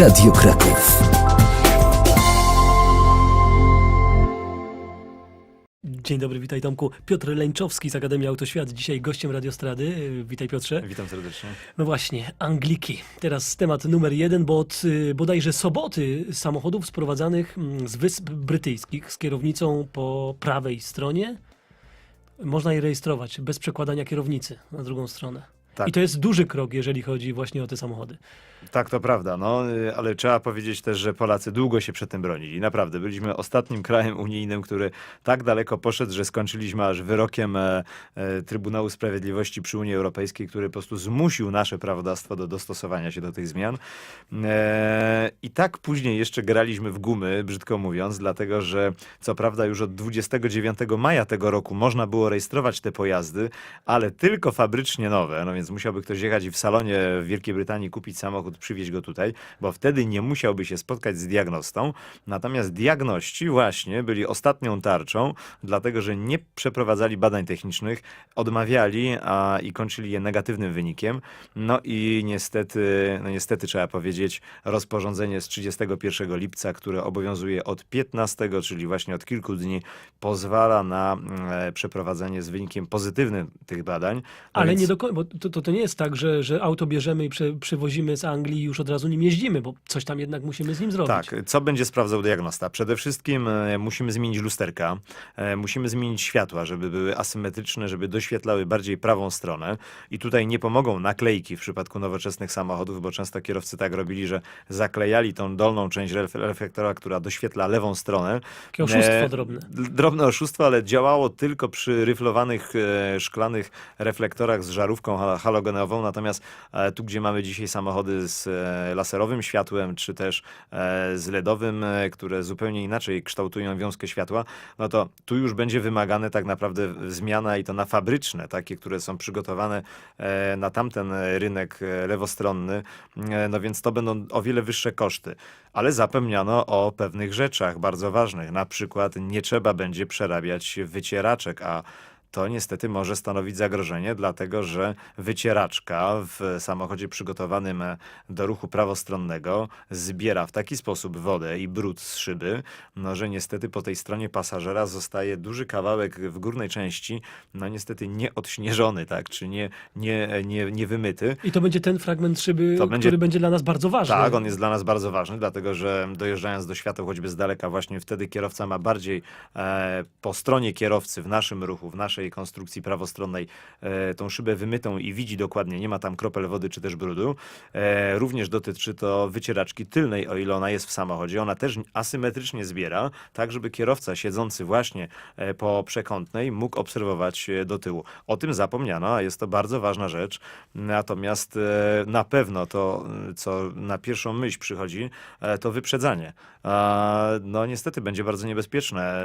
Radio Kraków. Dzień dobry, witaj Tomku. Piotr Leńczowski z Akademii Autoświat, dzisiaj gościem Radiostrady. Y, Witaj Piotrze. Witam serdecznie. No właśnie, Angliki. Teraz temat numer jeden, bo od y, bodajże soboty samochodów sprowadzanych mm, z Wysp Brytyjskich z kierownicą po prawej stronie można je rejestrować bez przekładania kierownicy na drugą stronę. Tak. I to jest duży krok, jeżeli chodzi właśnie o te samochody. Tak, to prawda, no, y, ale trzeba powiedzieć też, że Polacy długo się przed tym bronili. Naprawdę, byliśmy ostatnim krajem unijnym, który tak daleko poszedł, że skończyliśmy aż wyrokiem e, e, Trybunału Sprawiedliwości przy Unii Europejskiej, który po prostu zmusił nasze prawodawstwo do dostosowania się do tych zmian. E, I tak później jeszcze graliśmy w gumy, brzydko mówiąc, dlatego że co prawda już od 29 maja tego roku można było rejestrować te pojazdy, ale tylko fabrycznie nowe, no więc musiałby ktoś jechać i w salonie w Wielkiej Brytanii kupić samochód, przywieźć go tutaj, bo wtedy nie musiałby się spotkać z diagnostą. Natomiast diagności właśnie byli ostatnią tarczą, dlatego że nie przeprowadzali badań technicznych, odmawiali a, i kończyli je negatywnym wynikiem. No i niestety, no niestety trzeba powiedzieć, rozporządzenie z 31 lipca, które obowiązuje od 15, czyli właśnie od kilku dni, pozwala na e, przeprowadzenie z wynikiem pozytywnym tych badań. No Ale więc- nie do końca, bo to, to, to nie jest tak, że, że auto bierzemy i prze, przywozimy z Anglii i już od razu nim jeździmy, bo coś tam jednak musimy z nim zrobić. Tak, co będzie sprawdzał diagnosta? Przede wszystkim e, musimy zmienić lusterka, e, musimy zmienić światła, żeby były asymetryczne, żeby doświetlały bardziej prawą stronę. I tutaj nie pomogą naklejki w przypadku nowoczesnych samochodów, bo często kierowcy tak robili, że zaklejali tą dolną część ref- reflektora, która doświetla lewą stronę. Takie oszustwo E, drobne. Drobne oszustwo, ale działało tylko przy ryflowanych szklanych reflektorach z żarówką halogenową. Natomiast e, tu, gdzie mamy dzisiaj samochody z e, laserowym światłem, czy też e, z LEDowym, które zupełnie inaczej kształtują wiązkę światła, no to tu już będzie wymagane tak naprawdę zmiana i to na fabryczne, takie, które są przygotowane na tamten rynek lewostronny. No więc to będą o wiele wyższe koszty. Ale zapomniano o pewnych rzeczach bardzo ważnych. Na przykład nie trzeba będzie przerabiać wycieraczek, a to niestety może stanowić zagrożenie, dlatego że wycieraczka w samochodzie przygotowanym do ruchu prawostronnego zbiera w taki sposób wodę i brud z szyby, no, że niestety po tej stronie pasażera zostaje duży kawałek w górnej części, no niestety nieodśnieżony, tak, czy nie, nie, nie, nie wymyty. I to będzie ten fragment szyby, To będzie- który będzie dla nas bardzo ważny. Tak, on jest dla nas bardzo ważny, dlatego że dojeżdżając do światła choćby z daleka, właśnie wtedy kierowca ma bardziej e, po stronie kierowcy w naszym ruchu, w naszej konstrukcji prawostronnej e, tą szybę wymytą i widzi dokładnie, nie ma tam kropel wody czy też brudu. E, również dotyczy to wycieraczki tylnej, o ile ona jest w samochodzie. Ona też asymetrycznie zbiera, tak żeby kierowca siedzący właśnie e, po przekątnej mógł obserwować do tyłu. O tym zapomniano, a jest to bardzo ważna rzecz. Natomiast na pewno to, co na pierwszą myśl przychodzi, to wyprzedzanie. No niestety będzie bardzo niebezpieczne.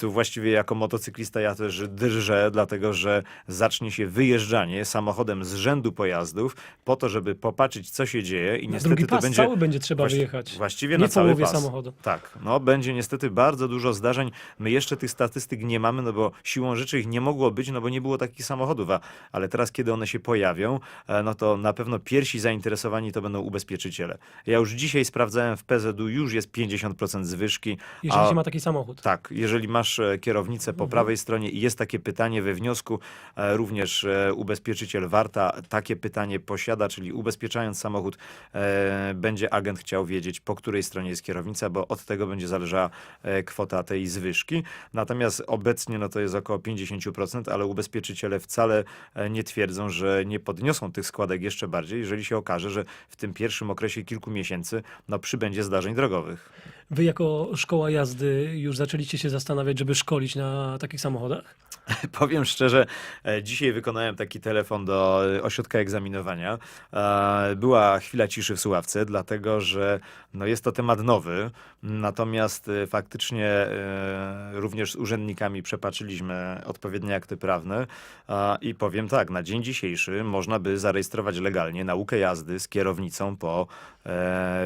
Tu właściwie jako motocyklista ja też drżę, dlatego że zacznie się wyjeżdżanie samochodem z rzędu pojazdów po to, żeby popatrzeć, co się dzieje i niestety drugi to pas będzie... cały będzie trzeba Właści- wyjechać. Właściwie Nie na cały pas. samochodu. Tak, no będzie niestety bardzo dużo zdarzeń. My jeszcze tych statystyk nie mamy, no bo siłą rzeczy ich nie mogło być, no bo nie było takich samochodów, a, ale teraz kiedy one się pojawią, e, no to na pewno pierwsi zainteresowani to będą ubezpieczyciele. Ja już dzisiaj sprawdzałem w PZU, już jest 50% zwyżki. Jeżeli a- się ma taki samochód. tak, jeżeli masz e, kierownicę po prawej stronie i jest takie pytanie we wniosku, e, również e, ubezpieczyciel Warta takie pytanie posiada, czyli ubezpieczając samochód, będzie agent chciał wiedzieć, po której stronie jest kierownica, bo od tego będzie zależała kwota tej zwyżki. Natomiast obecnie no to jest około 50%, ale ubezpieczyciele wcale nie twierdzą, że nie podniosą tych składek jeszcze bardziej, jeżeli się okaże, że w tym pierwszym okresie kilku miesięcy no, przybędzie zdarzeń drogowych. Wy jako szkoła jazdy już zaczęliście się zastanawiać, żeby szkolić na takich samochodach? Powiem szczerze, e, dzisiaj wykonałem taki telefon do ośrodka egzaminowania. E, Była chwila ciszy w Słuławce, dlatego że no jest to temat nowy, natomiast e, faktycznie również z urzędnikami przepatrzyliśmy odpowiednie akty prawne i powiem tak, na dzień dzisiejszy można by zarejestrować legalnie naukę jazdy z kierownicą po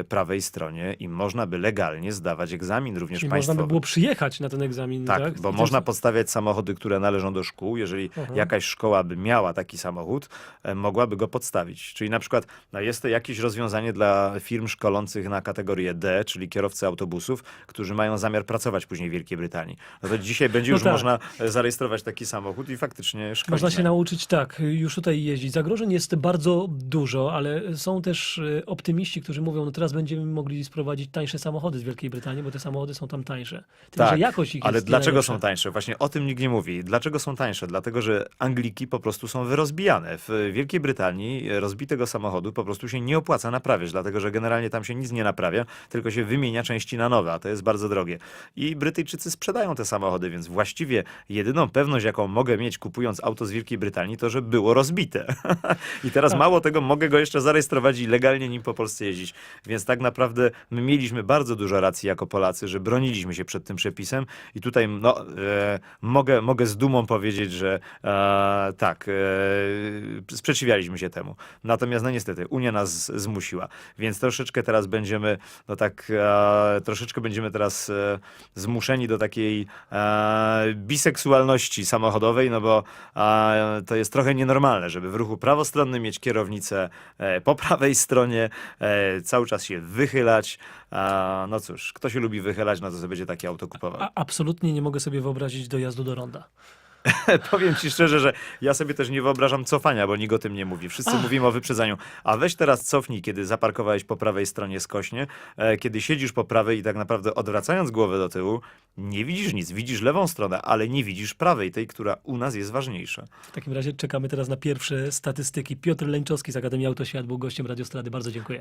prawej stronie i można by legalnie zdawać egzamin również Czyli państwowy. można by było przyjechać na ten egzamin, tak? Tak, bo można podstawiać samochody, które należą do szkół. Jeżeli jakaś szkoła by miała taki samochód, e, mogłaby go podstawić. Czyli na przykład no jest to jakieś rozwiązanie dla firm szkolących na kategorię D, czyli kierowcy autobusów, którzy mają zamiar pracować później w Wielkiej Brytanii. No to dzisiaj będzie No już tak. można e, zarejestrować taki samochód i faktycznie szkolić. Można się na nim. nauczyć tak, już tutaj jeździć. Zagrożeń jest bardzo dużo, ale są też e, optymiści, którzy mówią, no teraz będziemy mogli sprowadzić tańsze samochody z Wielkiej Brytanii, bo te samochody są tam tańsze. Że Tak, jakość ich Ale jest dlaczego najlepsza. są tańsze? Właśnie o tym nikt nie mówi. Dlaczego są tańsze? Dlatego, że Angliki po prostu są wyrozbijane. W Wielkiej Brytanii rozbitego samochodu po prostu się nie opłaca naprawiać, dlatego że generalnie tam się nic nie naprawia, tylko się wymienia części na nowe, a to jest bardzo drogie. I Brytyjczycy sprzedają te samochody, więc właściwie jedyną pewność, jaką mogę mieć kupując auto z Wielkiej Brytanii, to, że było rozbite. I teraz Tak. mało tego, mogę go jeszcze zarejestrować i legalnie nim po Polsce jeździć. Więc tak naprawdę my mieliśmy bardzo dużo racji jako Polacy, że broniliśmy się przed tym przepisem i tutaj no, e, mogę, mogę z dumą powiedzieć, że e, tak, e, sprzeciwialiśmy się temu. Natomiast no niestety Unia nas zmusiła, więc troszeczkę teraz będziemy, no tak, e, troszeczkę będziemy teraz e, zmuszeni do takiej e, biseksualności samochodowej, no bo e, to jest trochę nienormalne, żeby w ruchu prawostronnym mieć kierownicę e, po prawej stronie, e, cały czas się wychylać. A, no cóż, kto się lubi wychylać, no to sobie będzie takie auto kupował. A, absolutnie nie mogę sobie wyobrazić dojazdu do ronda. Powiem ci szczerze, że ja sobie też nie wyobrażam cofania, bo nikt o tym nie mówi. Wszyscy Ach. mówimy o wyprzedzaniu. A weź teraz cofnij, kiedy zaparkowałeś po prawej stronie skośnie, e, kiedy siedzisz po prawej i tak naprawdę odwracając głowę do tyłu, nie widzisz nic. Widzisz lewą stronę, ale nie widzisz prawej, tej, która u nas jest ważniejsza. W takim razie czekamy teraz na pierwsze statystyki. Piotr Leńczowski z Akademii Autoświat był gościem Radiostrady. Bardzo dziękuję.